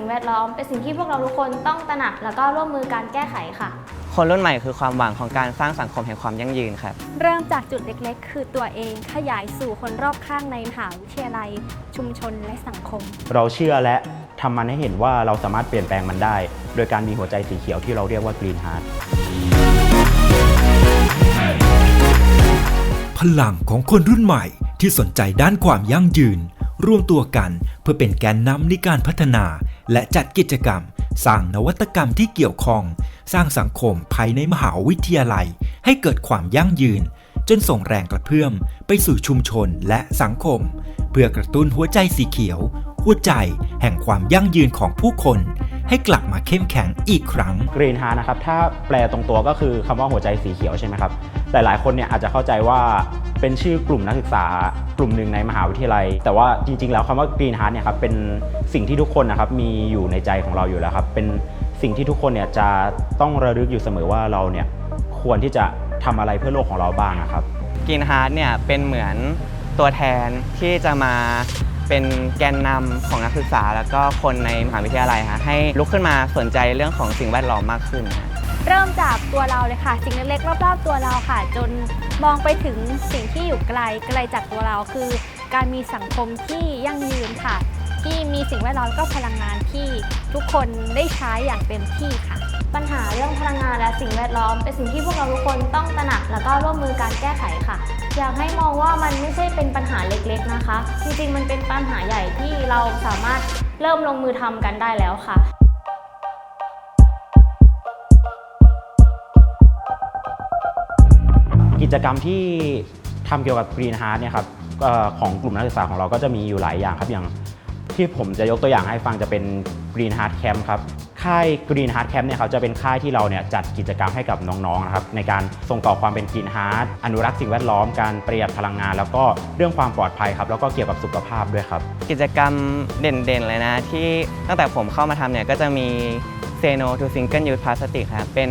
ม เป็นสิ่งที่พวกเราทุกคนต้องตระหนัก แล้วก็ร่วมมือการแก้ไขค่ะ คนรุ่นใหม่คือความหวังของการสร้างสังคมแห่งความยั่งยืนครับ เริ่มจากจุดเล็กๆ คือตัวเองขยายสู่คนรอบข้างในมหาวิทยาลัย ชุมชนและสังคม เราเชื่อและทำมันให้เห็นว่าเราสามารถเปลี่ยนแปลงมันได้ โดยการมีหัวใจสีเขียวที่เราเรียกว่า Green Heart พลังของคนรุ่นใหม่ที่สนใจด้านความยั่งยืนรวมตัวกันเพื่อเป็นแกนนำในการพัฒนา และจัดกิจกรรม สร้างนวัตกรรมที่เกี่ยวข้อง สร้างสังคมภายในมหาวิทยาลัย ให้เกิดความยั่งยืน จนส่งแรงกระเพื่อมไปสู่ชุมชนและสังคม เพื่อกระตุ้นหัวใจสีเขียว หัวใจแห่งความยั่งยืนของผู้คน ให้กลับมาเข้มแข็งอีกครั้ง Green Heart นะครับถ้าแปลตรงตัวก็คือคำว่าหัวใจสีเขียวใช่ไหมครับหลายๆคนเนี่ยอาจจะเข้าใจว่าเป็นชื่อกลุ่มนักศึกษากลุ่มหนึ่งในมหาวิทยาลัย แต่ว่าจริง ๆ แล้วคำว่า Green Heart เนี่ยครับเป็นสิ่งที่ทุกคนนะครับมีอยู่ในใจของเราอยู่แล้วครับเป็นสิ่งที่ทุกคนเนี่ยจะต้องระลึกอยู่เสมอว่าเราเนี่ยควรที่จะทำอะไรเพื่อโลกของเราบ้างนะครับกินฮาร์ดเนี่ยเป็นเหมือนตัวแทนที่จะมา เป็นแกนนำของนักศึกษา แล้วก็คนในมหาวิทยาลัยฮะให้ลุกขึ้นมาสนใจเรื่องของสิ่งแวดล้อมมากขึ้นฮะเริ่มจากตัวเราเลยค่ะ สิ่งเล็กๆรอบๆตัวเราค่ะ จนมองไปถึงสิ่งที่อยู่ไกลไกลจากตัวเราคือ การมีสังคมที่ยั่งยืนค่ะ ที่มีสิ่งแวดล้อมก็พลังงานที่ทุกคนได้ใช้อย่างเต็มที่ค่ะ ปัญหาเรื่องพลังงานและสิ่งแวดล้อม เป็นสิ่งที่พวกเราทุกคนต้องตระหนักแล้วก็ร่วมมือการแก้ไขค่ะ อยากให้มองว่ามันไม่ใช่เป็นปัญหาเล็กๆนะคะ จริงๆ มันเป็นปัญหาใหญ่ที่เราสามารถเริ่มลงมือทำกันได้แล้วค่ะกิจกรรมที่ทำเกี่ยวกับ Green Heart เนี่ยครับออของกลุ่มนักศึกษาของเราก็จะมีอยู่หลายอย่างครับอย่างที่ผมจะยกตัวอย่างให้ฟังจะเป็น Green Heart Camp ครับ ค่าย Green Heart Camp เนี่ยครับจะเป็นค่ายที่เราเนี่ยจัดกิจกรรมให้กับน้องๆนะครับในการส่งต่อความเป็น Green Heart อนุรักษ์สิ่งแวดล้อมการประหยัดพลังงาน แล้วก็เรื่องความปลอดภัยครับแล้วก็เกี่ยวกับสุขภาพด้วยครับ กิจกรรมเด่นๆเลยนะ ที่ตั้งแต่ผมเข้ามาทำเนี่ยก็จะมี Say No to Single Use Plastic ครับเป็น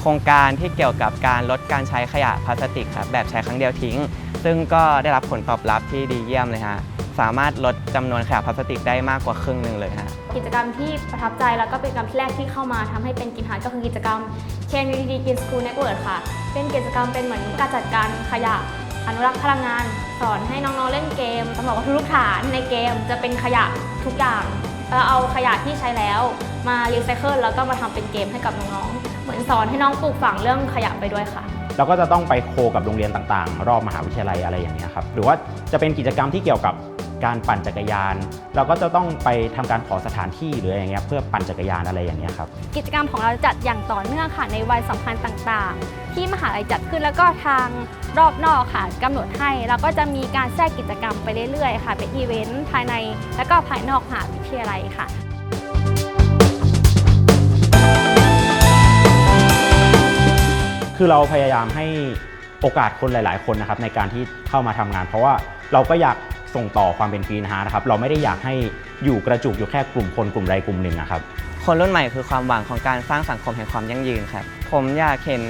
โครงการที่เกี่ยวกับการลดการใช้ขยะพลาสติกครับแบบใช้ครั้งเดียวทิ้ง ซึ่งก็ได้รับผลตอบรับที่ดีเยี่ยมเลยฮะ สามารถลดจำนวนขยะพลาสติกได้มากกว่าครึ่งหนึ่งเลยฮะ กิจกรรมที่ประทับใจแล้วก็เป็นกิจกรรมที่แรกที่เข้ามาทำให้เป็นกินหารก็คือกิจกรรม Chain UDD Green School Network ค่ะ เป็นกิจกรรมเป็นเหมือนการจัดการขยะอนุรักษ์พลังงาน สอนให้น้องๆเล่นเกมสำหรับว่าทุกฐานในเกมจะเป็นขยะทุกอย่างเราเอาขยะที่ใช้แล้วมารีไซเคิลแล้วก็มาทำเป็นเกมให้กับน้องๆเหมือนสอนให้น้องปลูกฝังเรื่องขยะไปด้วยค่ะ เราก็จะต้องไปโคกับโรงเรียนต่างๆ รอบมหาวิทยาลัยอะไรอย่างเงี้ยครับหรือว่าจะเป็นกิจกรรมที่เกี่ยวกับการปั่นจักรยาน เราก็จะต้องไปทำการขอสถานที่หรืออะไรอย่างเงี้ยเพื่อปั่นจักรยานอะไรอย่างเงี้ยครับกิจกรรมของเราจัดอย่างต่อเนื่องค่ะในวันสำคัญต่างๆ ที่มหาลัยจัดขึ้นแล้วก็ทางรอบนอกค่ะกำหนดให้แล้วก็จะมีการแทรกกิจกรรมไปเรื่อยๆ ค่ะเป็นอีเวนต์ภายใน และก็ภายนอกมหาวิทยาลัยค่ะ คือเราพยายามให้โอกาสคนหลาย ๆ คนนะครับในการที่เข้ามาทำงาน เพราะว่าเราก็อยากส่งต่อความเป็นกรีนฮาร์นะครับเราไม่ได้อยากให้อยู่กระจุกอยู่แค่กลุ่มคนกลุ่มใดกลุ่มหนึ่งนะครับคนรุ่นใหม่คือความหวังของการสร้างสังคมแห่งความยั่งยืนครับ ผมอยากเห็น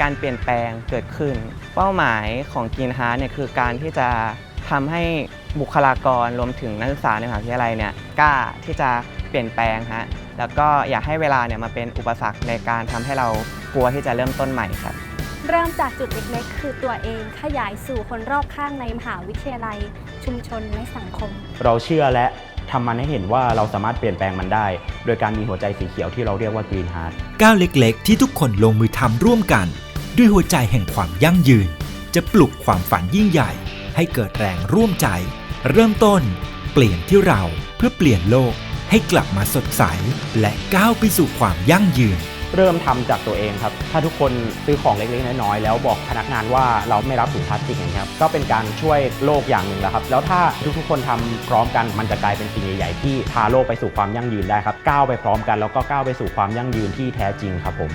การเปลี่ยนแปลงเกิดขึ้น เป้าหมายของกินฮาร์เนี่ยคือการที่จะทำให้บุคลากรรวมถึงนักศึกษาในมหาวิทยาลัยเนี่ยกล้าที่จะเปลี่ยนแปลงฮะแล้วก็อยากให้เวลาเนี่ยมาเป็นอุปสรรคในการทำให้เรา ลัวที่จะเริ่มต้นใหม่ครับ เริ่มจากจุดเล็กๆ คือตัวเองขยายสู่คนรอบข้างในมหาวิทยาลัย ชุมชนและสังคม เราเชื่อและทำมันให้เห็นว่าเราสามารถเปลี่ยนแปลงมันได้ โดยการมีหัวใจสีเขียวที่เราเรียกว่ากรีนฮาร์ก้าวเล็กๆ ที่ทุกคนลงมือทำร่วมกัน ด้วยหัวใจแห่งความยั่งยืน จะปลุกความฝันยิ่งใหญ่ ให้เกิดแรงร่วมใจ เริ่มต้น เปลี่ยนที่เราเพื่อเปลี่ยนโลกให้กลับมาสดใส และก้าวไปสู่ความยั่งยืน เริ่มทำจากตัวเองครับ ถ้าทุกคนซื้อของเล็กๆน้อยๆแล้วบอกพนักงานว่าเราไม่รับถุงพลาสติกอย่างนี้ครับ ก็เป็นการช่วยโลกอย่างหนึ่งแล้วครับ แล้วถ้าทุกๆคนทำพร้อมกัน มันจะกลายเป็นสิ่งใหญ่ๆที่พาโลกไปสู่ความยั่งยืนได้ครับ ก้าวไปพร้อมกันแล้วก็ก้าวไปสู่ความยั่งยืนที่แท้จริงครับผม